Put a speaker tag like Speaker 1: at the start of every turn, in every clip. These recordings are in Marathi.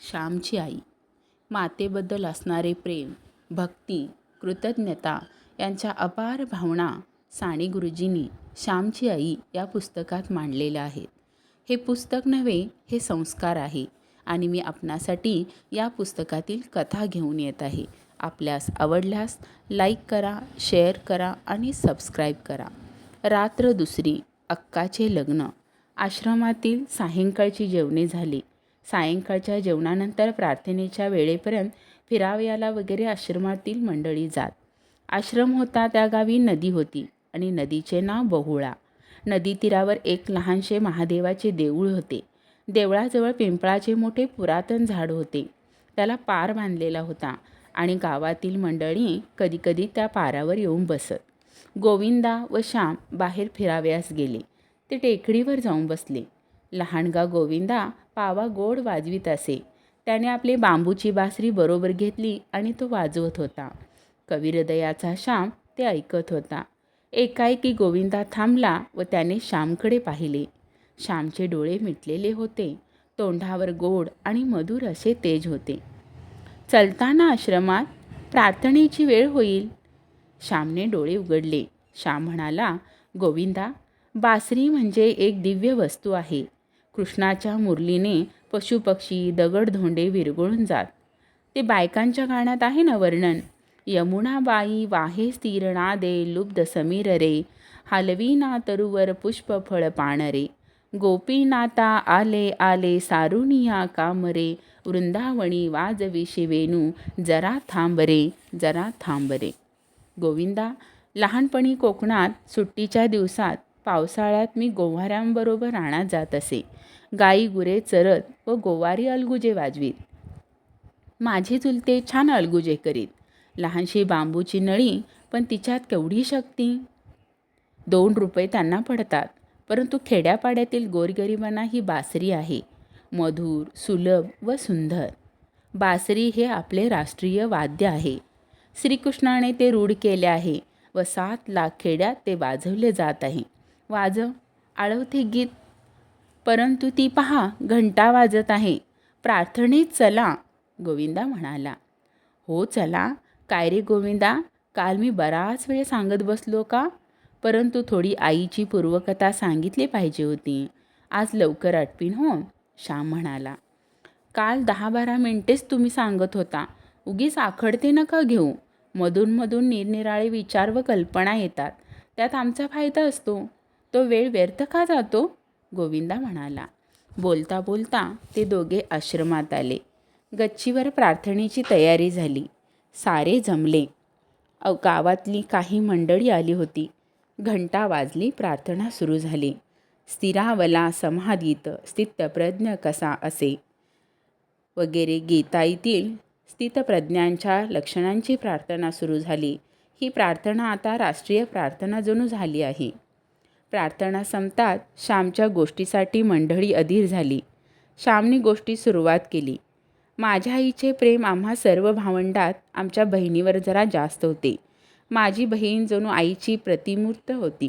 Speaker 1: श्यामची आई. मातेबद्दल असणारे प्रेम भक्ती कृतज्ञता यांच्या अपार भावना साने गुरुजींनी श्यामची आई या पुस्तकात मांडलेल्या आहेत. हे पुस्तक नव्हे हे संस्कार आहे आणि मी आपणासाठी या पुस्तकातील कथा घेऊन येत आहे. आपल्यास आवडल्यास लाईक करा शेअर करा आणि सबस्क्राईब करा. रात्र दुसरी अक्काचे लग्न. आश्रमातील सायंकाळची जेवणे झाली. सायंकाळच्या जेवणानंतर प्रार्थनेच्या वेळेपर्यंत फिरावयाला वगैरे आश्रमातील मंडळी जात. आश्रम होता त्या गावी नदी होती आणि नदीचे नाव बहुळा. नदी तीरावर एक लहानसे महादेवाचे देऊळ होते. देवळाजवळ पिंपळाचे मोठे पुरातन झाड होते. त्याला पार बांधलेला होता आणि गावातील मंडळी कधीकधी त्या पारावर येऊन बसत. गोविंदा व श्याम बाहेर फिरावयास गेले. ते टेकडीवर जाऊन बसले. लहानगा गोविंदा पावा गोड वाजवीत असे. त्याने आपली बांबूची बासरी बरोबर घेतली आणि तो वाजवत होता. कविहृदयाचा श्याम ते ऐकत होता. एकाएकी गोविंदा थांबला व त्याने श्यामकडे पाहिले. श्यामचे डोळे मिटलेले होते. तोंडावर गोड आणि मधुर असे तेज होते. चलताना आश्रमात प्रार्थनेची वेळ होईल. श्यामने डोळे उघडले. श्याम म्हणाला गोविंदा बासरी म्हणजे एक दिव्य वस्तू आहे. कृष्णाच्या मुरलीने पशुपक्षी दगडधोंडे विरघळून जात. ते बायकांच्या गाण्यात आहे ना वर्णन? यमुनाबाई वाहे स्थिरणा दे लुब्ध समीर रे. हलवीना तरुवर पुष्प फळ पाणरे गोपीनाथा आले आले सारुनिया कामरे वृंदावणी वाजवी वेणू जरा थांबरे जरा थांबरे गोविंदा लहानपणी कोकणात सुट्टीच्या दिवसात पावसाळ्यात मी गोवाऱ्यांबरोबर रानात जात असे. गाई गुरे चरत व गोवारी अलगुजे वाजवीत. माझे चुलते छान अलगुजे करीत. लहानशी बांबूची नळी पण तिच्यात केवढी शक्ती? दोन रुपये त्यांना पडतात परंतु खेड्यापाड्यातील गोरगरिबांना ही बासरी आहे. मधुर सुलभ व सुंदर. बासरी हे आपले राष्ट्रीय वाद्य आहे. श्रीकृष्णाने ते रूढ केले आहे व सात लाख खेड्यात ते वाजवले जात आहे. वाजव. आळवते गीत. परंतु ती पहा घंटा वाजत आहे. प्रार्थनेत चला गोविंदा म्हणाला. हो चला. काय रे गोविंदा? काल मी बराच वेळ सांगत बसलो का? परंतु थोडी आईची पूर्वकथा सांगितली पाहिजे होती. आज लवकर आटपीन हो श्याम म्हणाला. काल दहा बारा मिनटेच तुम्ही सांगत होता. उगीच आखडते नका घेऊ. मधूनमधून निरनिराळे विचार व कल्पना येतात. त्यात आमचा फायदा असतो. तो वेळ व्यर्थ का जातो? गोविंदा म्हणाला. बोलता बोलता ते दोघे आश्रमात आले. गच्चीवर प्रार्थनेची तयारी झाली. सारे जमले. अ गावातली काही मंडळी आली होती. घंटा वाजली प्रार्थना सुरू झाली. स्थिरावला समाधीत स्थितप्रज्ञ कसा असे? वगैरे गीताईतील स्थितप्रज्ञांच्या लक्षणांची प्रार्थना सुरू झाली. ही प्रार्थना आता राष्ट्रीय प्रार्थना जणू झाली आहे. प्रार्थना संपतात श्यामच्या गोष्टीसाठी मंडळी अधीर झाली. श्यामने गोष्टी सुरुवात केली. माझ्या आईचे प्रेम आम्हा सर्व भावंडात आमच्या बहिणीवर जरा जास्त होते. माझी बहीण जणू आईची प्रतिमूर्त होती.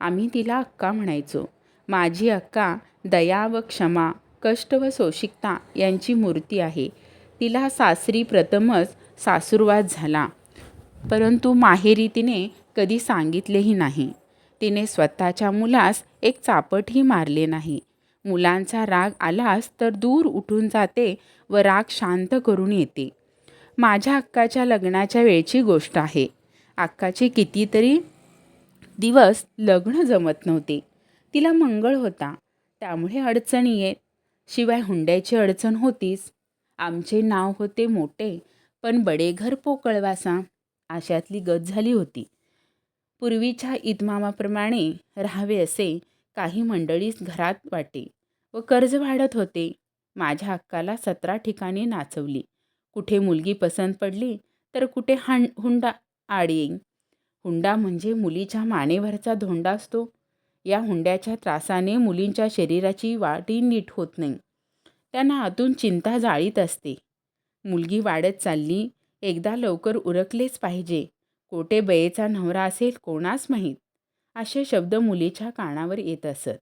Speaker 1: आम्ही तिला अक्का म्हणायचो. माझी अक्का दया व क्षमा कष्ट व सोशिकता यांची मूर्ती आहे. तिला सासरी प्रथमच सासुरवाद झाला. परंतु माहेरी तिने कधी सांगितलेही नाही. तिने स्वतःच्या मुलास एक चापटही मारले नाही. मुलांचा राग आलास तर दूर उठून जाते व राग शांत करून येते. माझ्या अक्काच्या लग्नाच्या वेळची गोष्ट आहे. अक्काचे कितीतरी दिवस लग्न जमत नव्हते. तिला मंगळ होता. त्यामुळे अडचणी येत. शिवाय हुंड्याची अडचण होतीच. आमचे नाव होते मोठे पण बडेघर पोकळवासा. अशातली गत झाली होती. पूर्वीच्या इदमामाप्रमाणे राहावे असे काही मंडळीच घरात वाटे व कर्ज वाढत होते. माझ्या हक्काला सतरा ठिकाणी नाचवली. कुठे मुलगी पसंत पडली तर कुठे हां हुंडा आड येईन. हुंडा म्हणजे मुलीच्या मानेवरचा धोंडा असतो. या हुंड्याच्या त्रासाने मुलींच्या शरीराची वाटी नीट होत नाही. त्यांना आतून चिंता जाळीत असते. मुलगी वाढत चालली एकदा लवकर उरकलेच पाहिजे. कोटे बयेचा नवरा असेल कोणास माहीत? असे शब्द मुलीच्या कानावर येत असत.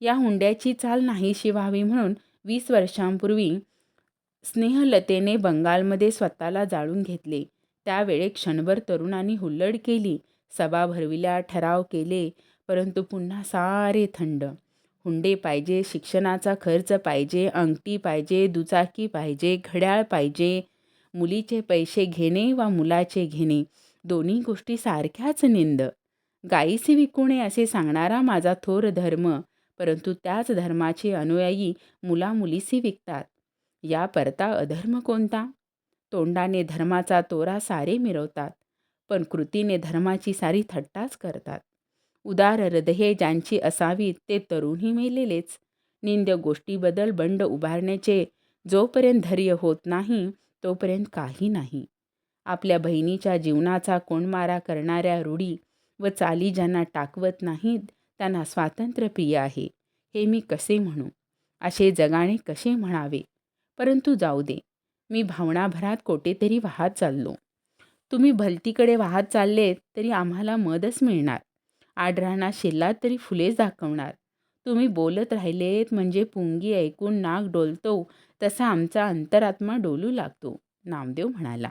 Speaker 1: या हुंड्याची चाल नाहीशी व्हावी म्हणून वीस वर्षांपूर्वी स्नेहलतेने बंगालमध्ये स्वतःला जाळून घेतले. त्यावेळे क्षणभर तरुणांनी हुल्लड केली सभा भरविल्या ठराव केले परंतु पुन्हा सारे थंड. हुंडे पाहिजे शिक्षणाचा खर्च पाहिजे अंगठी पाहिजे दुचाकी पाहिजे घड्याळ पाहिजे मुलीचे पैसे घेणे वा मुलाचे घेणे दोन्ही गोष्टी सारख्याच निंद. गाईसी विकुणे असे सांगणारा माझा थोर धर्म परंतु त्याच धर्माचे अनुयायी मुलामुलीसी विकतात. या परता अधर्म कोणता? तोंडाने धर्माचा तोरा सारे मिरवतात पण कृतीने धर्माची सारी थट्टाच करतात. उदार हृदये ज्यांची असावीत ते तरुणही मेलेलेच. निंद गोष्टीबद्दल बंड उभारण्याचे जोपर्यंत धैर्य होत नाही तोपर्यंत काही नाही. आपल्या बहिणीच्या जीवनाचा कोणमारा करणाऱ्या रूढी व चाली ज्यांना टाकवत नाहीत त्यांना स्वातंत्र्य प्रिय आहे. हे मी कसे म्हणू? असे जगाने कसे म्हणावे? परंतु जाऊ दे. मी भावनाभरात कोठेतरी वाहत चाललो. तुम्ही भलतीकडे वाहत चाललेत तरी आम्हाला मदच मिळणार. आडराणा शेल्लात तरी फुलेच दाखवणार. तुम्ही बोलत राहिलेत म्हणजे पुंगी ऐकून नाक डोलतो तसा आमचा अंतरात्मा डोलू लागतो नामदेव म्हणाला.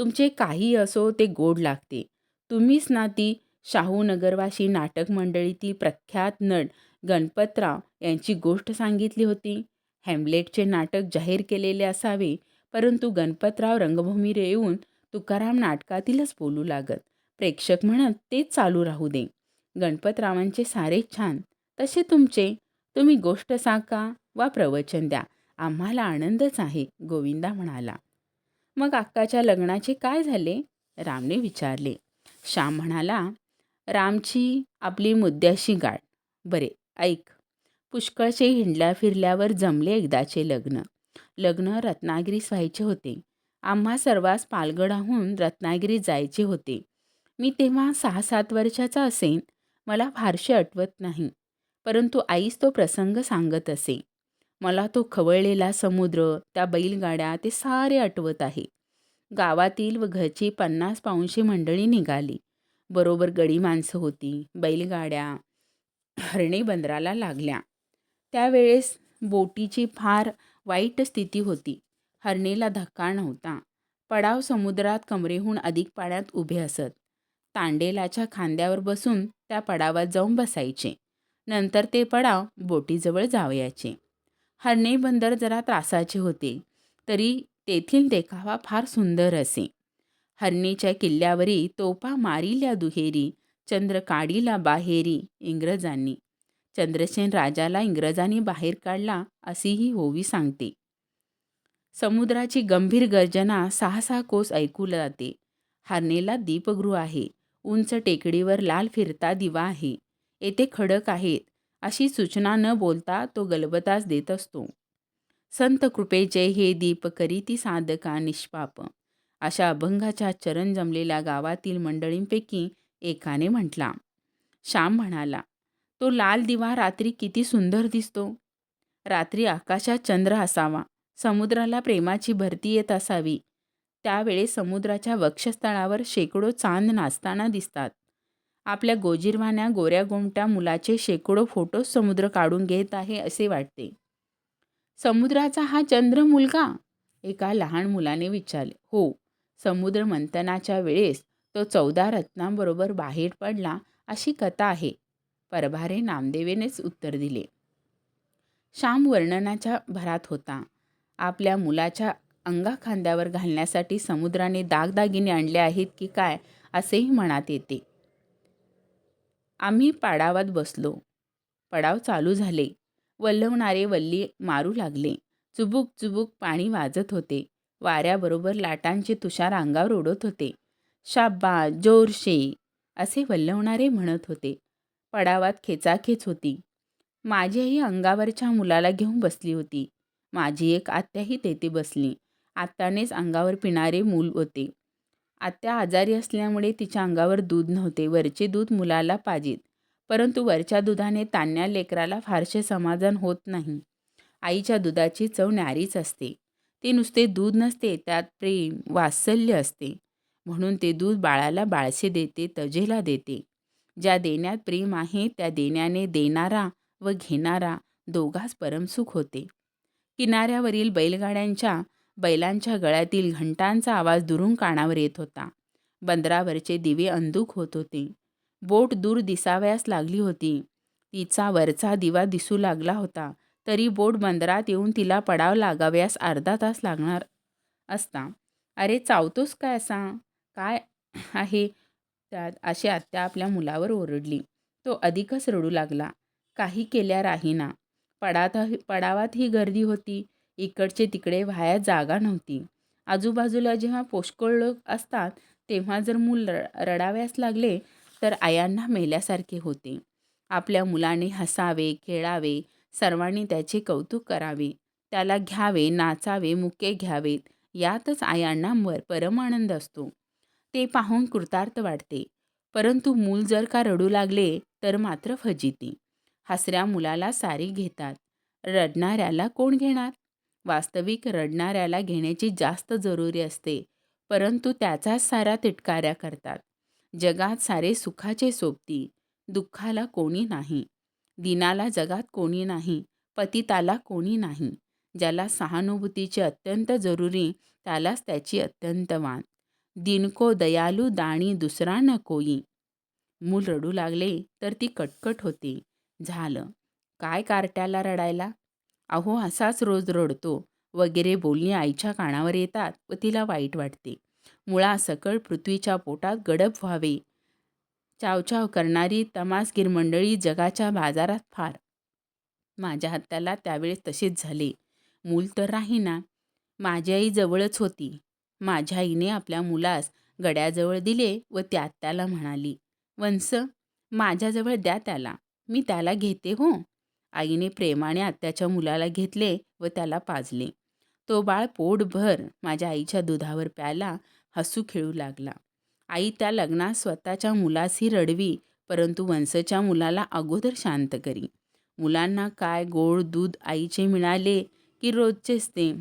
Speaker 1: तुमचे काही असो ते गोड लागते. तुम्हीच ना ती शाहूनगरवाशी नाटक मंडळीतील प्रख्यात नट गणपतराव यांची गोष्ट सांगितली होती. हॅम्लेटचे नाटक जाहीर केलेले असावे परंतु गणपतराव रंगभूमीवर येऊन तुकाराम नाटकातीलच बोलू लागत. प्रेक्षक म्हणत तेच चालू राहू दे. गणपतरावांचे सारे छान. तसे तुमचे. तुम्ही गोष्ट सांगा वा प्रवचन द्या. आम्हाला आनंदच आहे गोविंदा म्हणाला. मग अक्काच्या लग्नाचे काय झाले? रामने विचारले. श्याम म्हणाला रामची आपली मुद्द्याशी गाठ. बरे ऐक. पुष्कळचे हिंडल्या फिरल्यावर जमले एकदाचे लग्न. लग्न रत्नागिरीस व्हायचे होते. आम्हा सर्वांस पालगडाहून रत्नागिरीत जायचे होते. मी तेव्हा सहा सात वर्षाचा असेन. मला फारसे आठवत नाही. परंतु आईस तो प्रसंग सांगत असे. मला तो खवळलेला समुद्र त्या बैलगाड्या ते सारे आठवत आहे. गावातील व घरची पन्नास पाऊनशे मंडळी निघाली. बरोबर गडी माणसं होती. बैलगाड्या हरणे बंदराला लागल्या. त्यावेळेस बोटीची फार वाईट स्थिती होती. हरणेला धक्का नव्हता. पडाव समुद्रात कमरेहून अधिक पाण्यात उभे असत. तांडेलाच्या खांद्यावर बसून त्या पडावात जाऊन बसायचे. नंतर ते पडाव बोटीजवळ जावयाचे. हरणे बंदर जरा त्रासाचे होते. तरी तेथील देखावा फार सुंदर असे. हरणीच्या किल्ल्यावरी तोपा मारिल्या दुहेरी चंद्र काढीला बाहेरी इंग्रजांनी. चंद्रसेन राजाला इंग्रजांनी बाहेर काढला अशीही होवी सांगते. समुद्राची गंभीर गर्जना सहा सहा कोस ऐकू जाते हार्नेला दीपगृह आहे. उंच टेकडीवर लाल फिरता दिवा आहे. येथे खडक आहेत. अशी सूचना न बोलता तो गलबताच देत असतो. संत कृपेचे हे दीप करीती साधका निष्पाप. अशा अभंगाच्या चरण जमलेल्या गावातील मंडळींपैकी एकाने म्हटला श्याम म्हणाला तो लाल दिवा रात्री किती सुंदर दिसतो. रात्री आकाशात चंद्र असावा समुद्राला प्रेमाची भरती येत असावी. त्यावेळेस समुद्राच्या वक्षस्थळावर शेकडो चांद नाचताना दिसतात. आपल्या गोजीरवाण्या गोऱ्या गोमट्या मुलाचे शेकडो फोटो समुद्र काढून घेत आहे असे वाटते. समुद्राचा हा चंद्र मुलगा? एका लहान मुलाने विचारले. हो समुद्र मंथनाच्या वेळेस तो चौदा रत्नांबरोबर बाहेर पडला अशी कथा आहे. परभारे नामदेवेनेच उत्तर दिले. श्याम वर्णनाच्या भरात होता. आपल्या मुलाच्या अंगा खांद्यावर घालण्यासाठी समुद्राने दागदागिने आणले आहेत की काय असेही मनात येते. आम्ही पाडावात बसलो. पडाव चालू झाले. वल्लवणारे वल्ली मारू लागले. चुबुक चुबुक पाणी वाजत होते. वाऱ्याबरोबर लाटांचे तुषार अंगावर ओढत होते. शाब्बा जोरशे असे वल्लवणारे म्हणत होते. पडावात खेचाखेच होती. माझीही अंगावरच्या मुलाला घेऊन बसली होती. माझी एक आत्याही तेथे बसली. आत्यानेच अंगावर पिणारे मूल होते. आत्या आजारी असल्यामुळे तिच्या अंगावर दूध नव्हते. वरचे दूध मुलाला पाजीत. परंतु वरच्या दुधाने तान्या लेकराला फारसे समाधान होत नाही. आईच्या दुधाची चव न्यारीच असते. ते नुसते दूध नसते त्यात प्रेम वात्सल्य असते. म्हणून ते दूध बाळाला बाळसे देते तजेला देते. ज्या देण्यात प्रेम आहे त्या देण्याने देणारा व घेणारा दोघाच परमसुख होते. किनाऱ्यावरील बैलगाड्यांच्या बैलांच्या गळ्यातील घंटांचा आवाज दुरून कानावर येत होता. बंदरावरचे दिवे अंधुक होत होते. बोट दूर दिसावयास लागली होती. तिचा वरचा दिवा दिसू लागला होता तरी बोट बंदरात येऊन तिला पडाव लागाव्यास अर्धा तास लागणार असता. अरे चावतोस काय असा? काय आहे? त्यात अशी आत्या आपल्या मुलावर ओरडली. तो अधिकच रडू लागला. काही केल्या राहीना. पडात पडावात ही गर्दी होती. इकडचे तिकडे व्हाया जागा नव्हती. आजूबाजूला जेव्हा पुष्कळ लोक असतात तेव्हा जर मूल रडाव्यास लागले तर आयांना मेल्यासारखे होते. आपल्या मुलाने हसावे खेळावे सर्वांनी त्याचे कौतुक करावे. त्याला घ्यावे नाचावे मुके घ्यावेत यातच आयांना मर परमानंद असतो. ते पाहून कृतार्थ वाटते. परंतु मूल जर का रडू लागले तर मात्र फजिती. हसऱ्या मुलाला सारी घेतात. रडणाऱ्याला कोण घेणार? वास्तविक रडणाऱ्याला घेण्याची जास्त जरुरी असते परंतु त्याचाच सारा तिटकाऱ्या करतात. जगात सारे सुखाचे सोबती दुःखाला कोणी नाही. दिनाला जगात कोणी नाही पतिताला कोणी नाही. ज्याला सहानुभूतीची अत्यंत जरुरी त्यालाच त्याची अत्यंत वाण दिनको दयालू दाणी दुसरा न कोई. मूल रडू लागले तर ती कटकट होती. झालं. काय कार्ट्याला रडायला? अहो असाच रोज रडतो. वगैरे बोलणी आईच्या कानावर येतात व तिला वाईट वाटते. मुळा सकळ पृथ्वीच्या पोटात गडप व्हावे. चावचाव करणारी तमासगीर मंडळी जगाच्या बाजारात फार. माझ्या हत्याला त्यावेळेस तसेच झाले. मूल तर राहीना. माझी आई जवळच होती. माझ्या आईने आपल्या मुलास गड्याजवळ दिले व त्यात त्याला म्हणाली वंस माझ्याजवळ द्या त्याला. मी त्याला घेते हो. आईने प्रेमाने आत्याच्या मुलाला घेतले व त्याला पाजले. तो बाळ पोटभर माझ्या आईच्या दुधावर प्याला हसू खेळू लागला. आई त्या लग्नात स्वतःच्या मुलासही रडवी परंतु वंसच्या मुलाला अगोदर शांत करी. मुलांना काय गोड दूध आईचे मिळाले की रोजचेच ते.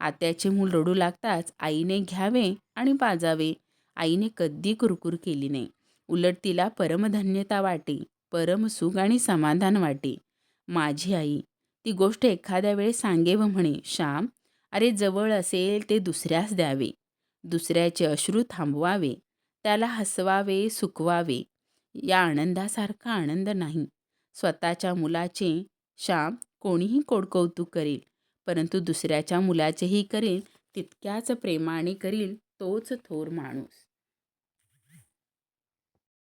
Speaker 1: आत्याचे मूल रडू लागताच आईने घ्यावे आणि पाजावे. आईने कधी कुरकुर केली नाही. उलट तिला परमधन्यता वाटे परमसुख आणि समाधान वाटे. माझी आई. ती गोष्ट एखाद्या वेळेस सांगे व म्हणे श्याम अरे जवळ असेल ते दुसऱ्यास द्यावे. दुसऱ्याचे अश्रू थांबवावे. त्याला हसवावे सुकवावे. या आनंदासारखा आनंद नाही. स्वतःच्या मुलाचे श्याम कोणीही कोडकौतुक करेल. परंतु दुसऱ्याच्या मुलाचेही करेल तितक्याच प्रेमाने करील तोच थोर माणूस.